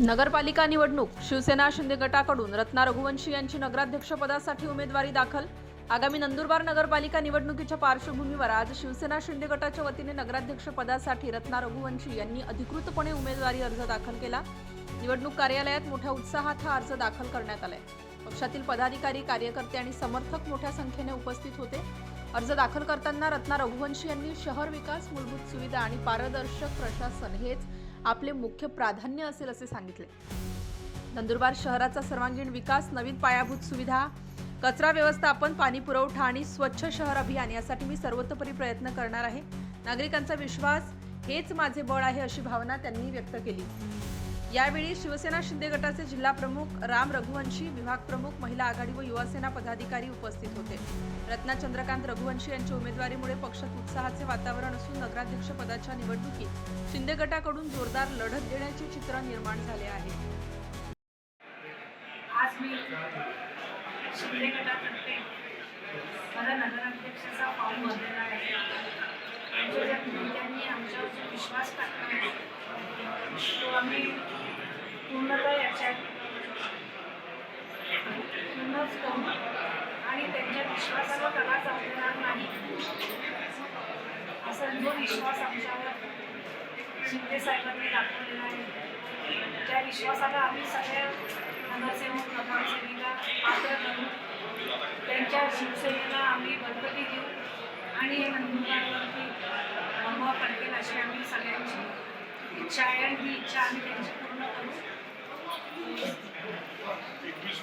नगरपालिका निवडणूक शिवसेना शिंदे गटाकडून रत्ना रघुवंशी यांची नगराध्यक्षपदासाठी उमेदवारी दाखल. आगामी नंदुरबार नगरपालिका निवडणुकीच्या पार्श्वभूमीवर आज शिवसेना शिंदे गटाच्या वतीने नगराध्यक्षपदासाठी रत्ना रघुवंशी यांनी अधिकृतपणे उमेदवारी अर्ज दाखल केला. निवडणूक कार्यालयात मोठ्या उत्साहात हा अर्ज दाखल करण्यात आलाय. पक्षातील पदाधिकारी कार्यकर्ते आणि समर्थक मोठ्या संख्येने उपस्थित होते. अर्ज दाखल करताना रत्ना रघुवंशी यांनी शहर विकास मूलभूत सुविधा आणि पारदर्शक प्रशासन हेच आपले मुख्य प्राधान्य असेल असे सांगितले. नंदुरबार शहराचा सर्वांगीण विकास नवीन पायाभूत सुविधा कचरा व्यवस्थापन पाणी पुरवठा आणि स्वच्छ शहर अभियान यासाठी मी सर्वतोपरी प्रयत्न करणार आहे. नागरिकांचा विश्वास हेच माझे बळ आहे अशी भावना त्यांनी व्यक्त केली. यावेळी शिवसेना शिंदे गटाचे जिल्हा प्रमुख राम रघुवंशी विभाग प्रमुख महिला आघाडी व युवासेना पदाधिकारी उपस्थित होते. रत्ना चंद्रकांत रघुवंशी यांच्या उमेदवारीमुळे पक्षात उत्साहाचे वातावरण असून नगराध्यक्ष पदाच्या निवडणुकीत शिंदे गटाकडून जोरदार लढत देण्याचे चित्र निर्माण झाले आहे. आज मी शिंदे गटातर्फे मला नगराध्यक्षाचा फॉर्म भरलेला आहे. आमच्या ज्या आमच्यावर विश्वास टाकला आहे तो आम्ही पूर्णतः याच्यात पूर्णच करू आणि त्यांच्या विश्वासाला कला चालणार नाही. असा जो विश्वास आमच्यावर शिंदे साहेबांनी दाखवलेला आहे. त्या विश्वासाला आम्ही सगळ्या नगरसेवक नगरसेविका पात्र करू त्यांच्या शिवसेनेला आम्ही बळकटी देऊ आणि नंदुरबारवरती अनुभव पडतील अशी आम्ही सगळ्यांची इच्छा आहे आणि ही इच्छा आम्ही त्यांची पूर्ण करू.